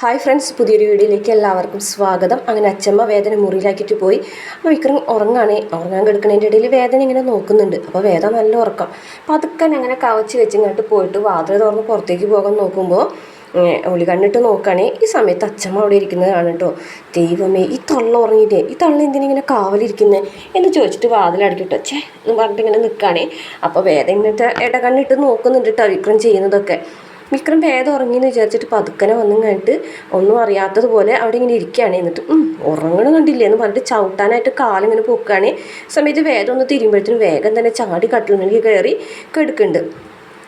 Hi friends പുതിയൊരു വീഡിയോയിലേക്ക് എല്ലാവർക്കും സ്വാഗതം. അങ്ങനെ അച്ചമ്മ വേദന മുറിയിലാക്കിയിട്ട് പോയി. അപ്പോൾ വിക്രം ഉറങ്ങാണേ. ഉറങ്ങാൻ കിടക്കുന്നതിന്റെ ഇടയിൽ വേദന ഇങ്ങനെ നോക്കുന്നുണ്ട്. അപ്പോൾ വേദന നല്ല ഉറക്കം. അപ്പോൾ അതൊക്കെ അങ്ങനെ കവച്ച് വെച്ചിങ്ങോട്ട് പോയിട്ട് വാതിൽ തുറന്ന് പുറത്തേക്ക് പോകാൻ നോക്കുമ്പോൾ ഒളി കണ്ണിട്ട് നോക്കുകയാണേ ഈ സമയത്ത് അച്ഛമ്മ അവിടെ ഇരിക്കുന്നത് കേട്ടോ ദൈവമേ ഈ തള്ള ഉറങ്ങിയിട്ടേ ഈ തള്ള എന്തിനിങ്ങനെ കാവലിരിക്കുന്നത് എന്ന് ചോദിച്ചിട്ട് വാതിലടക്കിട്ടോ ചേ എന്ന് പറഞ്ഞിട്ട് ഇങ്ങനെ നിൽക്കുകയാണേ അപ്പോൾ വേദന ഇങ്ങനത്തെ ഇടകണ്ണിട്ട് നോക്കുന്നുണ്ട് കേട്ടോ വിക്രം ചെയ്യുന്നതൊക്കെ. വിക്രം ഭേദം ഉറങ്ങിയെന്ന് വിചാരിച്ചിട്ട് പതുക്കനെ വന്നും കഴിഞ്ഞിട്ട് ഒന്നും അറിയാത്തതുപോലെ അവിടെ ഇങ്ങനെ ഇരിക്കുകയാണ് എന്നിട്ട് ഉറങ്ങണം കണ്ടില്ലേ? എന്ന് പറഞ്ഞിട്ട് ചവിട്ടാനായിട്ട് കാലിങ്ങനെ പൊക്കുകയാണ്. സമയത്ത് വേദം ഒന്ന് തിരിയുമ്പോഴത്തേനും വേഗം തന്നെ ചാടി കട്ടിലിലേക്ക് കയറി കെടുക്കുന്നുണ്ട്.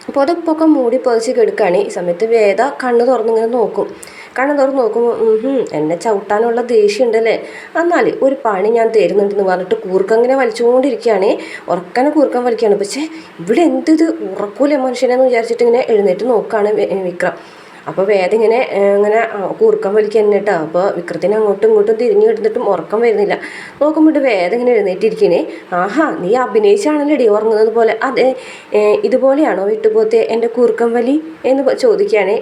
അപ്പോൾ അതൊക്കെ മൂടി പതിച്ച് കെടുക്കുകയാണ്. ഈ സമയത്ത് വേദ കണ്ണ് തുറന്നിങ്ങനെ നോക്കും. കണ്ണ് തുറന്ന് നോക്കുമ്പോൾ എന്നെ ചവിട്ടാനുള്ള ദേഷ്യം ഉണ്ടല്ലേ എന്നാൽ ഒരു പണി ഞാൻ തരുന്നുണ്ടെന്ന് പറഞ്ഞിട്ട് കൂർക്കങ്ങനെ വലിച്ചുകൊണ്ടിരിക്കുകയാണ്. ഉറക്കനെ കൂർക്കം വലിക്കുകയാണ്. പക്ഷേ ഇവിടെ എന്ത് ഇത് ഉറക്കൂലേ മനുഷ്യനെന്ന് വിചാരിച്ചിട്ട് ഇങ്ങനെ എഴുന്നേറ്റ് നോക്കുകയാണ് വിക്രം. അപ്പോൾ വേദം ഇങ്ങനെ ഇങ്ങനെ കൂർക്കം വലിക്കുക തന്നെ കേട്ടോ അപ്പോൾ വിക്രത്തിന് അങ്ങോട്ടും ഇങ്ങോട്ടും തിരിഞ്ഞു കിടന്നിട്ടും ഉറക്കം വരുന്നില്ല. നോക്കുമ്പോൾ വേദം ഇങ്ങനെ എഴുന്നേറ്റിരിക്കണേ. ആഹാ നീ അഭിനയിച്ചാണല്ലോ ഇടി ഉറങ്ങുന്നത് പോലെ. അതെ ഇതുപോലെയാണോ വിട്ടുപോത്തെ എന്റെ കൂർക്കം വലി? എന്ന് ചോദിക്കുകയാണേ.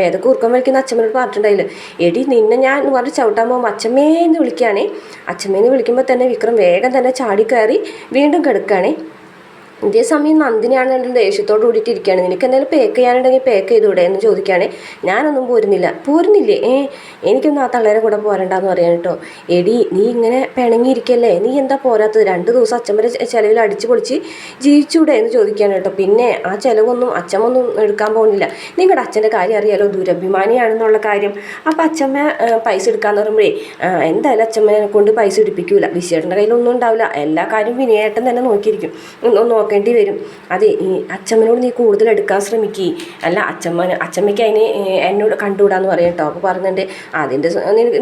വേദ കൂർക്കം വലിക്കുന്ന അച്ഛമ്മനോട് പറഞ്ഞിട്ടുണ്ടായില്ല. എടി നിന്നെ ഞാൻ എന്ന് പറഞ്ഞ് ചവിട്ടാൻ പോകുമ്പോൾ അച്ഛമ്മേ എന്ന് വിളിക്കുകയാണേ. അച്ഛമ്മേന്ന് വിളിക്കുമ്പോൾ തന്നെ വിക്രം വേഗം തന്നെ ചാടി കയറി വീണ്ടും കിടക്കുകയാണേ. ഇതേ സമയം നന്ദിനിയാണെങ്കിലും ദേഷ്യത്തോട് കൂടിയിട്ട് ഇരിക്കുകയാണ് നിനക്ക് എന്തെങ്കിലും പേക്ക് ചെയ്യാനുണ്ടെങ്കിൽ പേക്ക് ചെയ്തുകൂടെ എന്ന് ചോദിക്കുകയാണ്. ഞാനൊന്നും പോരുന്നില്ല. പോരുന്നില്ലേ? ഏ എനിക്കൊന്നും ആ തള്ളേരെ കൂടെ പോരണ്ടെന്ന് പറയാൻ കേട്ടോ. എടി നീ ഇങ്ങനെ പിണങ്ങിയിരിക്കല്ലേ? നീ എന്താ പോരാത്തത്? രണ്ട് ദിവസം അച്ഛൻ വരെ ചിലവിൽ അടിച്ചു പൊളിച്ച് ജീവിച്ചൂടെ എന്ന് ചോദിക്കുകയാണ് കേട്ടോ. പിന്നെ ആ ചിലവൊന്നും അച്ഛമ്മൊന്നും എടുക്കാൻ പോകുന്നില്ല. നിങ്ങളുടെ അച്ഛന്റെ കാര്യം അറിയാലോ? ദുരഭിമാനിയാണെന്നുള്ള കാര്യം. അപ്പം അച്ഛമ്മ പൈസ എടുക്കാന്ന് പറയുമ്പോഴേ എന്തായാലും അച്ഛമ്മനെ കൊണ്ട് പൈസ എടുപ്പിക്കൂല വിശേഷന്റെ കയ്യിലൊന്നും ഉണ്ടാവില്ല. എല്ലാ കാര്യവും വിനയേട്ടൻ തന്നെ നോക്കിയിരിക്കും. നോക്കി. നോക്കേണ്ടി വരും. അത് ഈ അച്ഛമ്മനോട് നീ കൂടുതൽ എടുക്കാൻ ശ്രമിക്കുക അല്ല അച്ഛമ്മ അച്ഛമ്മയ്ക്ക് അതിന് എന്നോട് കണ്ടുകൂടാന്ന് പറയാം കേട്ടോ. അപ്പോൾ പറഞ്ഞിട്ട് അതിന്റെ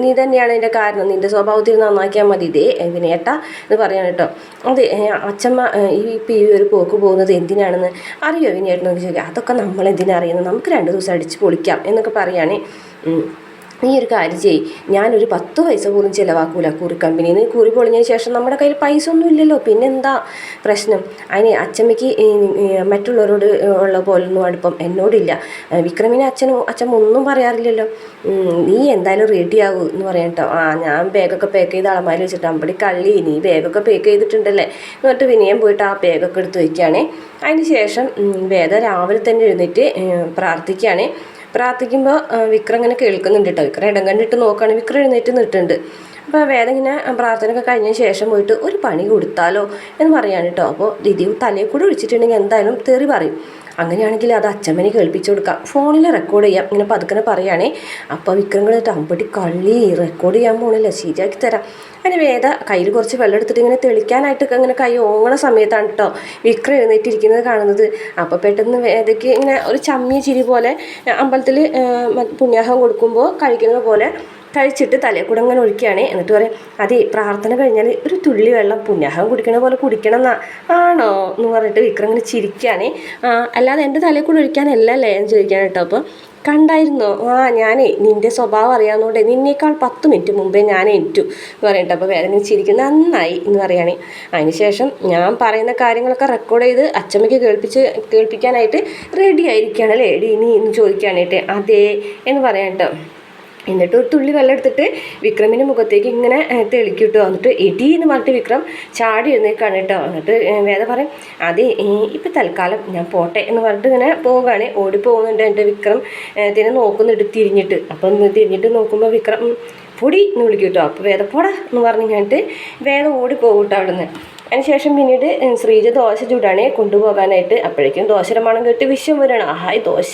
നീ തന്നെയാണ് അതിന്റെ കാരണം. നിന്റെ സ്വഭാവത്തിൽ നന്നാക്കിയാൽ മതി. ഇതേ വിനേട്ട എന്ന് പറയാൻ കേട്ടോ. അത് അച്ഛമ്മ ഈ ഇപ്പം ഈ ഒരു പോക്ക് പോകുന്നത് എന്തിനാണെന്ന് അറിയോ? വിനേട്ടനൊക്കെ ചോദിക്കുക അതൊക്കെ നമ്മൾ എന്തിനാ അറിയുന്നത്? നമുക്ക് രണ്ട് ദിവസം അടിച്ച് പൊളിക്കാം എന്നൊക്കെ പറയുകയാണെ നീ ഒരു കാര്യം ചെയ് ഞാനൊരു പത്ത് പൈസ പോലും ചിലവാക്കൂല കുറി കമ്പനിയിൽ നിന്ന്. കുറി പൊളിഞ്ഞതിന് ശേഷം നമ്മുടെ കയ്യിൽ പൈസ ഒന്നും ഇല്ലല്ലോ. പിന്നെന്താ പ്രശ്നം? അതിന് അച്ഛമ്മയ്ക്ക് മറ്റുള്ളവരോട് ഉള്ള പോലൊന്നും അടുപ്പം എന്നോടില്ല. വിക്രമിനെ അച്ഛനും അച്ഛൻ ഒന്നും പറയാറില്ലല്ലോ. നീ എന്തായാലും റെഡി ആകൂ എന്ന് പറയാം കേട്ടോ ആ ഞാൻ ബാഗൊക്കെ പാക്ക് ചെയ്ത് അളമാരി വെച്ചിട്ട് അമ്പടി കള്ളി നീ ബാഗൊക്കെ പാക്ക് ചെയ്തിട്ടുണ്ടല്ലേ? എന്നിട്ട് വിനയം പോയിട്ട് ആ ബാഗൊക്കെ എടുത്ത് വയ്ക്കുകയാണേ അതിന് ശേഷം വേദ രാവിലെ തന്നെ എഴുന്നേറ്റ് പ്രാർത്ഥിക്കുകയാണ് പ്രാർത്ഥിക്കുമ്പോൾ വിക്രം ഇങ്ങനെ കേൾക്കുന്നുണ്ട് കേട്ടോ വിക്രം ഇടം കണ്ടിട്ട് നോക്കുകയാണെങ്കിൽ വിക്രം എഴുന്നേറ്റ് നിട്ടുണ്ട് അപ്പോൾ വേദം ഇങ്ങനെ പ്രാർത്ഥനയൊക്കെ കഴിഞ്ഞ ശേഷം പോയിട്ട് ഒരു പണി കൊടുത്താലോ എന്ന് പറയാണ് കേട്ടോ അപ്പോൾ ദിദി തലയിൽ കൂടെ ഒഴിച്ചിട്ടുണ്ടെങ്കിൽ എന്തായാലും തെറി പറയും. അങ്ങനെയാണെങ്കിൽ അത് അച്ഛമ്മനെ കേൾപ്പിച്ചു കൊടുക്കാം. ഫോണിൽ റെക്കോർഡ് ചെയ്യാം. ഇങ്ങനെ പതുക്കനെ പറയുകയാണേ അപ്പോൾ വിക്രം കളിട്ട് അമ്പടി കള്ളി റെക്കോർഡ് ചെയ്യാൻ പോണില്ല. ശരിയാക്കി തരാം. അങ്ങനെ വേദ കയ്യിൽ കുറച്ച് വെള്ളം എടുത്തിട്ട് ഇങ്ങനെ തെളിക്കാനായിട്ട് ഇങ്ങനെ കൈ ഓങ്ങണ സമയത്താണ് കേട്ടോ വിക്രം എഴുന്നേറ്റിരിക്കുന്നത് കാണുന്നത്. അപ്പോൾ പെട്ടെന്ന് വേദയ്ക്ക് ഇങ്ങനെ ഒരു ചമ്മിയ ചിരി പോലെ അമ്പലത്തിൽ പുണ്യാഹം കൊടുക്കുമ്പോൾ കഴിക്കുന്നത് പോലെ കഴിച്ചിട്ട് തലയിൽ കൂടെ അങ്ങനെ ഒഴിക്കുകയാണ്. എന്നിട്ട് പറയും അതെ പ്രാർത്ഥന കഴിഞ്ഞാൽ ഒരു തുള്ളി വെള്ളം പുണ്യാഹം കുടിക്കണ പോലെ കുടിക്കണം എന്നാ ആണോ? എന്ന് പറഞ്ഞിട്ട് വിക്രം ഇങ്ങനെ ചിരിക്കുകയാണ്. അല്ലാതെ എന്റെ തലയിൽ കൂടെ ഒഴിക്കാനല്ല അല്ലേ? എന്ന് ചോദിക്കാൻ കേട്ടോ. അപ്പോൾ കണ്ടായിരുന്നോ? ആ ഞാനേ നിന്റെ സ്വഭാവം അറിയാവുന്നതുകൊണ്ട് നിന്നേക്കാൾ പത്ത് മിനിറ്റ് മുമ്പേ ഞാൻ ഏറ്റു എന്ന് പറയട്ടെ അപ്പോൾ വേദന ചിരിക്കും നന്നായി എന്ന് പറയുകയാണ്. അതിനുശേഷം ഞാൻ പറയുന്ന കാര്യങ്ങളൊക്കെ റെക്കോർഡ് ചെയ്ത് അച്ചമ്മയ്ക്ക് കേൾപ്പിച്ച് കേൾപ്പിക്കാനായിട്ട് റെഡി ആയിരിക്കുകയാണ്. എടി നീ എന്ന് ചോദിക്കാനായിട്ട് അതെ എന്ന് പറയാം കേട്ടോ. എന്നിട്ട് ഒരു തുള്ളി വെള്ളം എടുത്തിട്ട് വിക്രമിന്റെ മുഖത്തേക്ക് ഇങ്ങനെ തെളിക്കിട്ടോ. കേട്ടോ എന്നിട്ട് എടി എന്ന് പറഞ്ഞിട്ട് വിക്രം ചാടി എഴുന്നേക്കാണ് കേട്ടോ. എന്നിട്ട് വേദ പറയും അതെ ഇപ്പം തൽക്കാലം ഞാൻ പോട്ടെ എന്ന് പറഞ്ഞിട്ട് ഇങ്ങനെ പോവുകയാണ്. ഓടി പോകുന്നുണ്ട് എന്റെ വിക്രം തന്നെ നോക്കുന്നുണ്ട് തിരിഞ്ഞിട്ട്. അപ്പം തിരിഞ്ഞിട്ട് നോക്കുമ്പോൾ വിക്രം പൊടി എന്ന് വിളിക്കും കേട്ടോ. അപ്പോൾ വേദ പോടാ എന്ന് പറഞ്ഞു കഴിഞ്ഞിട്ട് വേദം ഓടി പോകും കേട്ടോ അവിടെ നിന്ന് അതിനുശേഷം പിന്നീട് ശ്രീജ ദോശ ചൂടാണ് കൊണ്ടുപോകാനായിട്ട് അപ്പോഴേക്കും ദോശയുടെ മണം കേട്ട് വിഷം വരണം. ആഹായ് ദോശ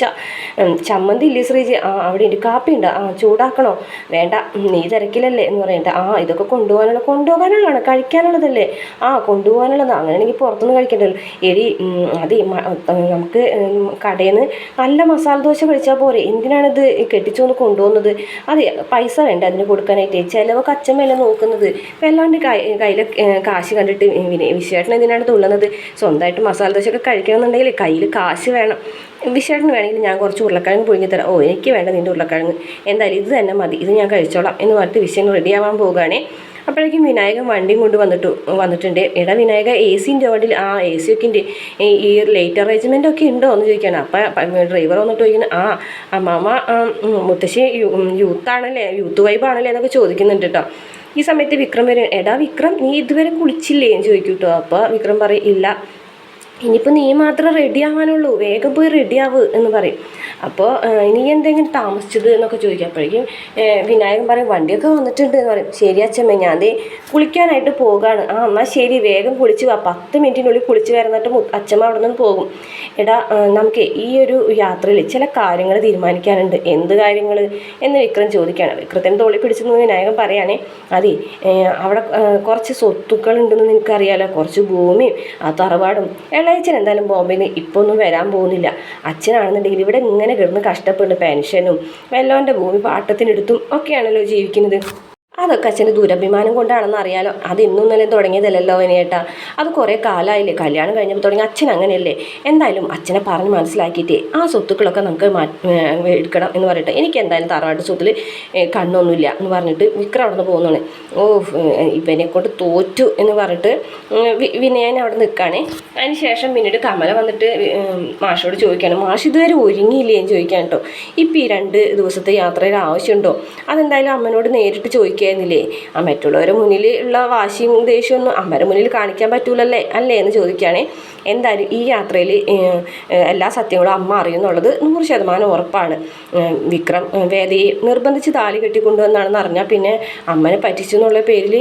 ചമ്മന്തി ഇല്ലേ ശ്രീജ? ആ അവിടെ ഉണ്ട് കാപ്പി ഉണ്ട് ആ ചൂടാക്കണോ? വേണ്ട നീ തിരക്കിലല്ലേ എന്ന് പറയണ്ട. ആ ഇതൊക്കെ കൊണ്ടുപോകാനുള്ള കൊണ്ടുപോകാനുള്ളതാണ് കഴിക്കാനുള്ളതല്ലേ? ആ കൊണ്ടുപോകാനുള്ളതാണ് അങ്ങനെയാണെങ്കിൽ പുറത്തുനിന്ന് കഴിക്കേണ്ടല്ലോ എടി അത് നമുക്ക് കടയിൽ നിന്ന് നല്ല മസാല ദോശ കഴിച്ചാൽ പോരെ. എന്തിനാണിത് കെട്ടിച്ചുകൊണ്ട് കൊണ്ടുപോകുന്നത്? അതെ പൈസ വേണ്ട അതിന് കൊടുക്കാനായിട്ട്. ചിലവൊക്കെ അച്ഛമ്മയല്ല നോക്കുന്നത്. ഇപ്പം അല്ലാണ്ട് കയ്യിൽ കാശ് കണ്ടിട്ട് വിശേഷണം ഇതിനടുത്ത് തുള്ളുന്നത്? സ്വന്തമായിട്ട് മസാല ദോശയൊക്കെ കഴിക്കണമെന്നുണ്ടെങ്കിൽ കയ്യിൽ കാശ് വേണം. വിശേഷന് വേണമെങ്കിൽ ഞാൻ കുറച്ച് ഉരുളക്കിഴങ്ങ് പുഴുങ്ങി തരാം. ഓ എനിക്ക് വേണ്ട നിന്റെ ഉരുളക്കിഴങ്ങ്. എന്തായാലും ഇത് തന്നെ മതി. ഇത് ഞാൻ കഴിച്ചോളാം എന്ന് പറഞ്ഞിട്ട് വിഷയം റെഡിയാവാൻ പോവുകയാണേ. അപ്പോഴേക്കും വിനായകൻ വണ്ടിയും കൊണ്ട് വന്നിട്ടു വന്നിട്ടുണ്ട്. എടാ വിനായക എ സിന്റെ വണ്ടിയിൽ ആ എ സി ഒക്കെ ഉണ്ട്. ഈ ലേറ്റ് അറേഞ്ച്മെന്റ് ഒക്കെ ഉണ്ടോ എന്ന് ചോദിക്കുകയാണ്. അപ്പം ഡ്രൈവർ വന്നിട്ട് ചോദിക്കുന്നത് ആ അമ്മാമ മുത്തശ്ശി യൂത്താണല്ലേ യൂത്ത് വൈബാണല്ലേ എന്നൊക്കെ ചോദിക്കുന്നുണ്ട് കേട്ടോ. ഈ സമയത്ത് വിക്രം വരും എടാ വിക്രം നീ ഇതുവരെ കുളിച്ചില്ലേ? എന്ന് ചോദിക്കും കേട്ടോ അപ്പോൾ വിക്രം പറയും ഇല്ല. ഇനിയിപ്പോൾ നീ മാത്രം റെഡി ആവാനുള്ളൂ. വേഗം പോയി റെഡി ആവ് എന്ന് പറയും. അപ്പോൾ ഇനി എന്തെങ്കിലും താമസിച്ചത് എന്നൊക്കെ ചോദിക്കുമ്പോഴേക്കും വിനായകൻ പറയും വണ്ടിയൊക്കെ വന്നിട്ടുണ്ട് എന്ന് പറയും. ശരി അച്ഛമ്മ ഞാൻ ദേ കുളിക്കാനായിട്ട് പോകാണ്. ആ എന്നാൽ ശരി വേഗം കുളിച്ച് വാ. പത്ത് മിനിറ്റിനുള്ളിൽ കുളിച്ച് വരുന്നിട്ട് അച്ഛമ്മ അവിടെ നിന്ന് പോകും. എടാ നമുക്ക് ഈ ഒരു യാത്രയിൽ ചില കാര്യങ്ങൾ തീരുമാനിക്കാനുണ്ട്. എന്ത് കാര്യങ്ങൾ എന്ന് വിക്രം ചോദിക്കുകയാണ് വിക്രത്തിന്റെ തോളി പിടിച്ചെന്ന് വിനായകൻ പറയുകയാണേ അതെ അവിടെ കുറച്ച് സ്വത്തുക്കൾ ഉണ്ടെന്ന് നിനക്കറിയാലോ. കുറച്ച് ഭൂമിയും ആ തറവാടും ഇളയച്ചൻ എന്തായാലും ബോംബെയിൽ ഇപ്പോൾ ഒന്നും വരാൻ പോകുന്നില്ല. അച്ഛനാണെന്നുണ്ടെങ്കിൽ ഇവിടെ ഇങ്ങനെ കിടന്ന് കഷ്ടപ്പെട്ട് പെൻഷനും വെല്ലോന്റെ ഭൂമി പാട്ടത്തിനെടുത്തും ഒക്കെയാണല്ലോ ജീവിക്കുന്നത്. അതൊക്കെ അച്ഛന് ദുരഭിമാനം കൊണ്ടാണെന്ന് അറിയാലോ. അത് ഇന്നും തന്നെ തുടങ്ങിയതല്ലല്ലോ വിനയേട്ടാ. അത് കുറേ കാലമായില്ലേ കല്യാണം കഴിഞ്ഞപ്പോൾ തുടങ്ങി അച്ഛൻ അങ്ങനെയല്ലേ. എന്തായാലും അച്ഛനെ പറഞ്ഞ് മനസ്സിലാക്കിയിട്ടേ ആ സ്വത്തുക്കളൊക്കെ നമുക്ക് എടുക്കണം എന്ന് പറഞ്ഞിട്ട്. എനിക്ക് എന്തായാലും തറവാട്ട് സ്വത്തിൽ കണ്ണൊന്നുമില്ല എന്ന് പറഞ്ഞിട്ട് വിക്രം അവിടെ നിന്ന് പോകുന്നതാണ് ഓ ഇവനെ കൊണ്ട് തോറ്റു എന്ന് പറഞ്ഞിട്ട് വിനയൻ അവിടെ നിൽക്കുകയാണേ. അതിന് ശേഷം പിന്നീട് കമല വന്നിട്ട് മാഷോട് ചോദിക്കുകയാണ്. മാഷ് ഇതുവരെ ഒരുങ്ങിയില്ലേ? എന്ന് ചോദിക്കാൻ കേട്ടോ. ഇപ്പം ഈ രണ്ട് ദിവസത്തെ യാത്രയിൽ ആവശ്യമുണ്ടോ? അതെന്തായാലും അമ്മനോട് നേരിട്ട് ചോദിക്കായിരുന്നില്ലേ ആ മറ്റുള്ളവരെ മുന്നിൽ ഉള്ള വാശിയും ദേഷ്യമൊന്നും അമ്മയുടെ മുന്നിൽ കാണിക്കാൻ പറ്റൂലല്ലേ? അല്ലേ എന്ന് ചോദിക്കുകയാണേ. എന്തായാലും ഈ യാത്രയിൽ എല്ലാ സത്യങ്ങളും അമ്മ അറിയുന്നുള്ളത് നൂറ് ശതമാനം ഉറപ്പാണ്. വിക്രം വേദയെ നിർബന്ധിച്ച് താലി കെട്ടിക്കൊണ്ടുവന്നാണെന്ന് അറിഞ്ഞാൽ പിന്നെ അമ്മനെ പറ്റിച്ചു എന്നുള്ള പേരിൽ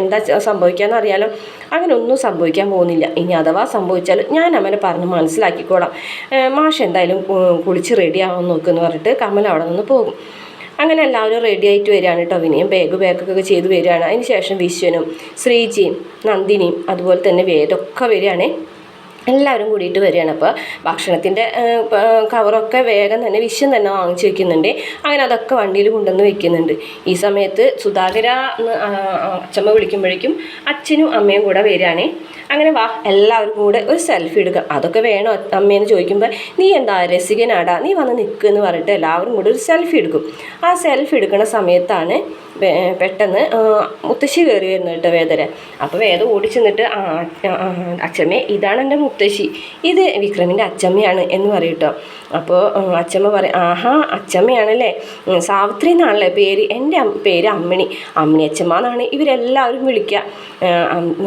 എന്താ സംഭവിക്കാന്ന് അറിയാലോ. അങ്ങനെ ഒന്നും സംഭവിക്കാൻ പോകുന്നില്ല. ഇനി അഥവാ സംഭവിച്ചാൽ ഞാൻ അമ്മനെ പറഞ്ഞ് മനസ്സിലാക്കിക്കോളാം. മാഷ് എന്തായാലും കുളിച്ച് റെഡി ആവാൻ നോക്കുമെന്ന് പറഞ്ഞിട്ട് കമൽ അവിടെ നിന്ന് പോകും. അങ്ങനെ എല്ലാവരും റെഡി ആയിട്ട് വരികയാണ് കേട്ടോ വിനയം. ബാഗ് ബാഗൊക്കെ ചെയ്ത് വരികയാണ്. അതിന് ശേഷം വിശ്വനും ശ്രീജിയും നന്ദിനിയും അതുപോലെ തന്നെ വേദമൊക്കെ വരികയാണേ. എല്ലാവരും കൂടിയിട്ട് വരികയാണ്. അപ്പോൾ ഭക്ഷണത്തിന്റെ കവറൊക്കെ വേഗം തന്നെ വിഷം തന്നെ വാങ്ങിച്ച് വെക്കുന്നുണ്ട്. അങ്ങനെ അതൊക്കെ വണ്ടിയിൽ കൊണ്ടുവന്ന് വെക്കുന്നുണ്ട്. ഈ സമയത്ത് സുധാകര എന്ന് അച്ഛമ്മ വിളിക്കുമ്പോഴേക്കും അച്ഛനും അമ്മയും കൂടെ വരികയാണ്. അങ്ങനെ വാ എല്ലാവരും കൂടെ ഒരു സെൽഫി എടുക്കുക അതൊക്കെ വേണോ അമ്മയെന്ന് ചോദിക്കുമ്പോൾ നീ എന്താ രസികനാടാ? നീ വന്ന് നിൽക്കുക എന്ന് പറഞ്ഞിട്ട് എല്ലാവരും കൂടെ ഒരു സെൽഫി എടുക്കും. ആ സെൽഫി എടുക്കുന്ന സമയത്താണ് പെട്ടെന്ന് മുത്തശ്ശി കയറി വരുന്നു കേട്ടോ വേദന അപ്പോൾ വേദ ഓടി ആ അച്ഛമ്മേ ഇതാണ് എന്റെ മുത്തശ്ശി. ഇത് വിക്രമിന്റെ അച്ഛമ്മയാണ് എന്ന് പറയും കേട്ടോ. അപ്പോൾ അച്ഛമ്മ പറയും ആഹാ അച്ഛമ്മയാണല്ലേ സാവിത്രി എന്നാണല്ലേ പേര്? എന്റെ പേര് അമ്മിണി. അമ്മിണി അച്ഛമ്മ എന്നാണ് ഇവരെല്ലാവരും വിളിക്കുക.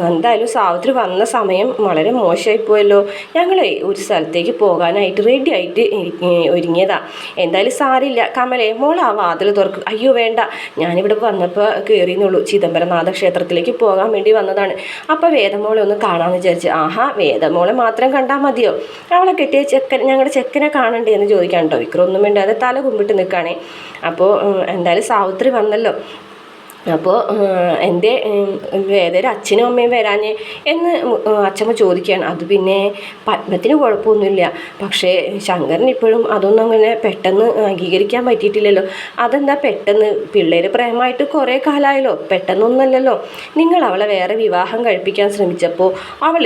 എന്തായാലും സാവിത്രി വന്ന സമയം വളരെ മോശമായിപ്പോയല്ലോ. ഞങ്ങളെ ഒരു സ്ഥലത്തേക്ക് പോകാനായിട്ട് റെഡി ആയിട്ട് ഒരുങ്ങിയതാണ് ഒരുങ്ങിയതാ. എന്തായാലും സാരില്ല. കമലേ മോൾ ആ വാതിൽ തുറക്കും. അയ്യോ വേണ്ട. ഞാനിവിടെ വന്നപ്പോൾ കയറിയെന്നുള്ളൂ ചിദംബരനാഥ ക്ഷേത്രത്തിലേക്ക് പോകാൻ വേണ്ടി വന്നതാണ്. അപ്പോൾ വേദമോളെ ഒന്ന് കാണാമെന്ന് വിചാരിച്ചു ആഹാ വേദമോളെ മാത്രം കണ്ടാൽ മതിയോ? അവളെ കെട്ടിയ ചെക്കൻ ഞങ്ങളുടെ ചെക്കനെ കാണണ്ടേ? എന്ന് ചോദിക്കാൻ കേട്ടോ വിക്രം ഒന്നും വേണ്ടാതെ തല കുമ്പിട്ട് നിൽക്കുകയാണേ അപ്പോൾ എന്തായാലും സാവിത്രി വന്നല്ലോ. അപ്പോൾ എന്റെ ഏതൊരു അച്ഛനും അമ്മയും വരാഞ്ഞ് എന്ന് അച്ഛമ്മ ചോദിക്കുകയാണ്. അത് പിന്നെ പത്മത്തിന് കുഴപ്പമൊന്നുമില്ല. പക്ഷേ ശങ്കരൻ ഇപ്പോഴും അതൊന്നും അങ്ങനെ പെട്ടെന്ന് അംഗീകരിക്കാൻ പറ്റിയിട്ടില്ലല്ലോ. അതെന്താ പെട്ടെന്ന്? പിള്ളേർ പ്രേമമായിട്ട് കുറേ കാലമായല്ലോ. പെട്ടെന്നൊന്നുമല്ലല്ലോ നിങ്ങൾ അവളെ വേറെ വിവാഹം കഴിപ്പിക്കാൻ ശ്രമിച്ചപ്പോൾ അവൾ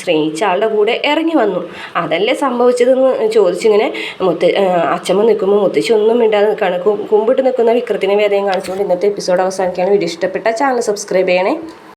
സ്നേഹിച്ച ആളുടെ കൂടെ ഇറങ്ങി വന്നു. അതല്ലേ സംഭവിച്ചതെന്ന് ചോദിച്ചിങ്ങനെ മുത്ത അച്ഛമ്മ നിൽക്കുമ്പോൾ മുത്തശ്ശി ഒന്നും മിണ്ടാതെ നിൽക്കുകയാണ്. കുമ്പിട്ട് നിൽക്കുന്ന വിക്രത്തിനെ വേദയും കാണിച്ചുകൊണ്ട് ഇന്നത്തെ എപ്പിസോഡ് അവസാനിക്കുകയാണ് വീഡിയോ ഇഷ്ടപ്പെട്ട ചാനൽ സബ്സ്ക്രൈബ് ചെയ്യണേ.